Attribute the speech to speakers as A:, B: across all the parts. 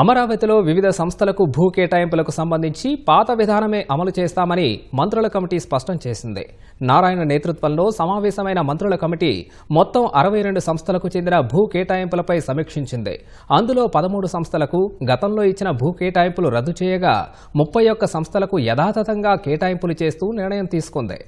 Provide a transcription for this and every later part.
A: అమరావతిలో వివిధ సంస్థలకు భూ కేటాయింపులకు సంబంధించి పాత విధానమే అమలు చేస్తామని మంత్రుల కమిటీ స్పష్టం చేసింది. నారాయణ నేతృత్వంలో సమావేశమైన మంత్రుల కమిటీ మొత్తం అరవై రెండు సంస్థలకు చెందిన భూ కేటాయింపులపై సమీక్షించింది. అందులో పదమూడు సంస్థలకు గతంలో ఇచ్చిన భూ కేటాయింపులు రద్దు చేయగా ముప్పై ఒక్క సంస్థలకు యథాతథంగా కేటాయింపులు చేస్తూ నిర్ణయం తీసుకుంది.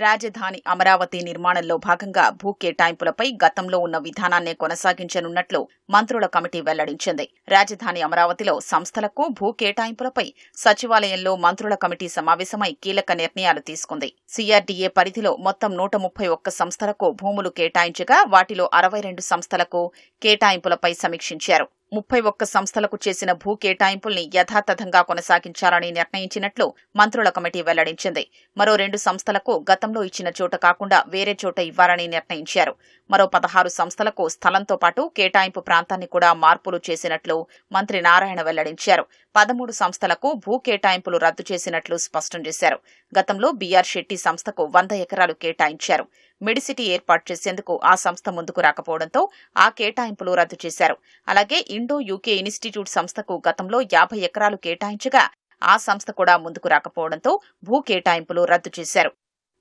B: రాజధాని అమరావతి నిర్మాణంలో భాగంగా భూ కేటాయింపులపై గతంలో ఉన్న విధానాన్నే కొనసాగించనున్నట్లు మంత్రుల కమిటీ వెల్లడించింది. రాజధాని అమరావతిలో సంస్థలకు భూ కేటాయింపులపై సచివాలయంలో మంత్రుల కమిటీ సమావేశమై కీలక నిర్ణయాలు తీసుకుంది. సిఆర్డీఏ పరిధిలో మొత్తం నూట ముప్పై ఒక్క సంస్థలకు భూములు కేటాయించగా వాటిలో అరవై రెండు సంస్థలకు కేటాయింపులపై సమీక్షించారు. ముప్పై ఒక్క సంస్థలకు చేసిన భూ కేటాయింపుల్ని యథాతథంగా కొనసాగించాలని నిర్ణయించినట్లు మంత్రుల కమిటీ వెల్లడించింది. మరో రెండు సంస్థలకు గతంలో ఇచ్చిన చోట కాకుండా వేరే చోట ఇవ్వాలని నిర్ణయించారు. మరో పదహారు సంస్థలకు స్థలంతో పాటు కేటాయింపు ప్రాంతాన్ని కూడా మార్పులు చేసినట్లు మంత్రి నారాయణ వెల్లడించారు. పదమూడు సంస్థలకు భూ కేటాయింపులు రద్దు చేసినట్లు స్పష్టం చేశారు. గతంలో బీఆర్ శెట్టి సంస్థకు వంద ఎకరాలు కేటాయించారు. మిడిసిటీ ఏర్పాటు చేసేందుకు ఆ సంస్థ ముందుకు రాకపోవడంతో ఆ కేటాయింపులు రద్దు చేశారు. అలాగే ఇండో యూకే ఇన్స్టిట్యూట్ సంస్థకు గతంలో యాభై ఎకరాలు కేటాయించగా ఆ సంస్థ కూడా ముందుకు రాకపోవడంతో భూ కేటాయింపులు రద్దు చేశారు.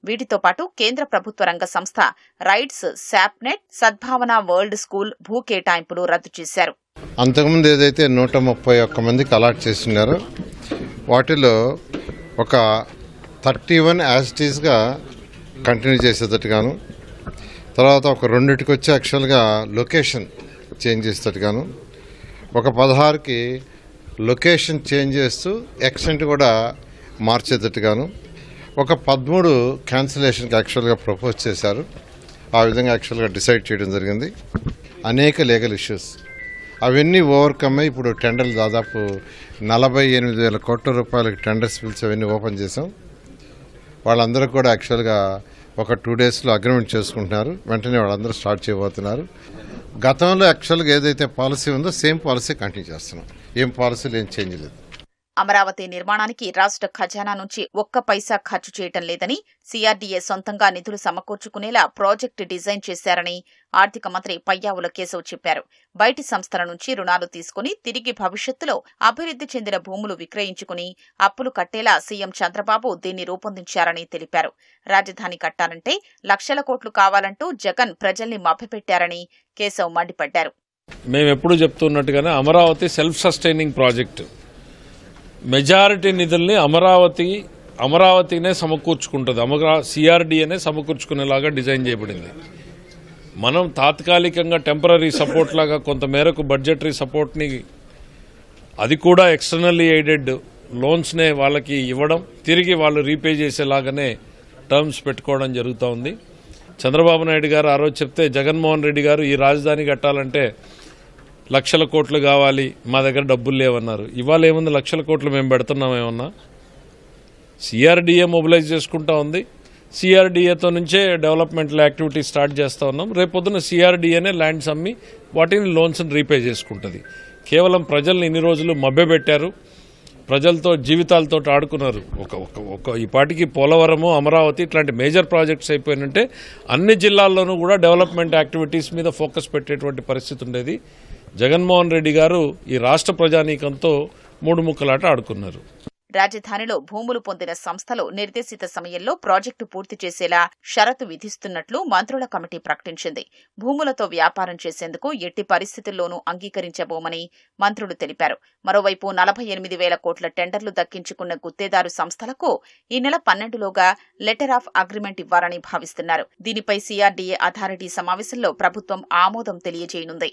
B: వీటితో పాటు కేంద్ర ప్రభుత్వ రంగ సంస్థ రైట్స్ శాప్నెట్ సద్భావన వరల్డ్ స్కూల్ భూ కేటాయింపులు రద్దు చేశారు.
C: అంతకుముందు ఏదైతే నూట ముప్పై ఒక్క మందికి అలాట్ చేస్తున్నారో వాటిలో ఒక థర్టీ వన్ యాజిటీస్గా కంటిన్యూ చేసేటట్టుగాను తర్వాత ఒక రెండింటికి వచ్చి యాక్చువల్గా లొకేషన్ చేంజ్ చేసేటట్టుగాను ఒక పదహారుకి లొకేషన్ చేంజ్ చేస్తూ ఎక్స్టెంట్ కూడా మార్చేటట్టుగాను ఒక పదమూడు క్యాన్సిలేషన్కి యాక్చువల్గా ప్రపోజ్ చేశారు. ఆ విధంగా యాక్చువల్గా డిసైడ్ చేయడం జరిగింది. అనేక లీగల్ ఇష్యూస్ అవన్నీ ఓవర్కమ్ అయ్యి ఇప్పుడు టెండర్లు దాదాపు నలభై ఎనిమిది వేల కోట్ల రూపాయలకి టెండర్స్ పిలిచి అవన్నీ ఓపెన్ చేసాం వాళ్ళందరూ కూడా యాక్చువల్గా ఒక టూ డేస్లో అగ్రిమెంట్ చేసుకుంటున్నారు. వెంటనే వాళ్ళందరూ స్టార్ట్ చేయబోతున్నారు. గతంలో యాక్చువల్గా ఏదైతే పాలసీ ఉందో సేమ్ పాలసీ కంటిన్యూ చేస్తున్నాం. ఏం పాలసీలు ఏం చేంజ్ లేదు.
B: అమరావతి నిర్మాణానికి రాష్ట్ర ఖజానా నుంచి ఒక్క పైసా ఖర్చు చేయటం లేదని సిఆర్డీఏ సొంతంగా నిధులు సమకూర్చుకునేలా ప్రాజెక్టు డిజైన్ చేశారని ఆర్థిక మంత్రి పయ్యావుల కేశవ్ చెప్పారు. బయటి సంస్థల నుంచి రుణాలు తీసుకుని తిరిగి భవిష్యత్తులో అభివృద్ధి చెందిన భూములు విక్రయించుకుని అప్పులు కట్టేలా సీఎం చంద్రబాబు దీన్ని రూపొందించారని తెలిపారు. రాజధాని కట్టాలంటే లక్షల కోట్లు కావాలంటూ జగన్ ప్రజల్ని మభ్యపెట్టారని కేశవ్ మండిపడ్డారు.
D: మేము ఎప్పుడు చెప్తున్నట్టుగానే Amaravati self sustaining project. Majority నిధుల్ని అమరావతి అమరావతినే సమకూర్చుకుంటుంది. అమరా సిఆర్డీఏనే సమకూర్చుకునేలాగా డిజైన్ చేయబడింది. మనం తాత్కాలికంగా టెంపరీ సపోర్ట్ లాగా కొంత మేరకు బడ్జెటరీ సపోర్ట్ని అది కూడా ఎక్స్టర్నల్లీ ఎయిడెడ్ లోన్స్నే వాళ్ళకి ఇవ్వడం తిరిగి వాళ్ళు రీపే చేసేలాగానే టర్మ్స్ పెట్టుకోవడం జరుగుతూ ఉంది. చంద్రబాబు నాయుడు గారు ఆ రోజు చెప్తే జగన్మోహన్ రెడ్డి గారు ఈ రాజధాని కట్టాలంటే లక్షల కోట్లు కావాలి మా దగ్గర డబ్బులు లేవన్నారు. ఇవాళ ఏముంది? లక్షల కోట్లు మేము పెడుతున్నాం ఏమన్నా? సిఆర్డీఏ మొబిలైజ్ చేసుకుంటా ఉంది. సిఆర్డీఏతో నుంచే డెవలప్మెంటల్ యాక్టివిటీ స్టార్ట్ చేస్తూ ఉన్నాం. రేపొద్దున సిఆర్డీఏనే ల్యాండ్స్ అమ్మి వాటిని లోన్స్ని రీపే చేసుకుంటుంది. కేవలం ప్రజల్ని ఇన్ని రోజులు మభ్యపెట్టారు ప్రజలతో జీవితాలతో ఆడుకున్నారు. ఒక ఒక ఒక ఈ పాటికి పోలవరము అమరావతి ఇట్లాంటి మేజర్ ప్రాజెక్ట్స్ అయిపోయినంటే అన్ని జిల్లాల్లోనూ కూడా డెవలప్మెంట్ యాక్టివిటీస్ మీద ఫోకస్ పెట్టేటువంటి పరిస్థితి ఉండేది. జగన్మోహన్ రెడ్డి గారు ఈ రాష్ట్ర ప్రజానీకంతో మూడు ముక్కలాట ఆడుకున్నారు.
B: రాజధానిలో భూములు పొందిన సంస్థలు నిర్దేశిత సమయంలో ప్రాజెక్టు పూర్తి చేసేలా షరతు విధిస్తున్నట్లు మంత్రుల కమిటీ ప్రకటించింది. భూములతో వ్యాపారం చేసేందుకు ఎట్టి పరిస్థితుల్లోనూ అంగీకరించబోమని మంత్రులు తెలిపారు. మరోవైపు నలభై ఎనిమిది వేల కోట్ల టెండర్లు దక్కించుకున్న గుత్తేదారు సంస్థలకు ఈ నెల పన్నెండులోగా లెటర్ ఆఫ్ అగ్రిమెంట్ ఇవ్వాలని భావిస్తున్నారు. దీనిపై సీఆర్డీఏ అథారిటీ సమావేశంలో ప్రభుత్వం ఆమోదం తెలియజేయనుంది.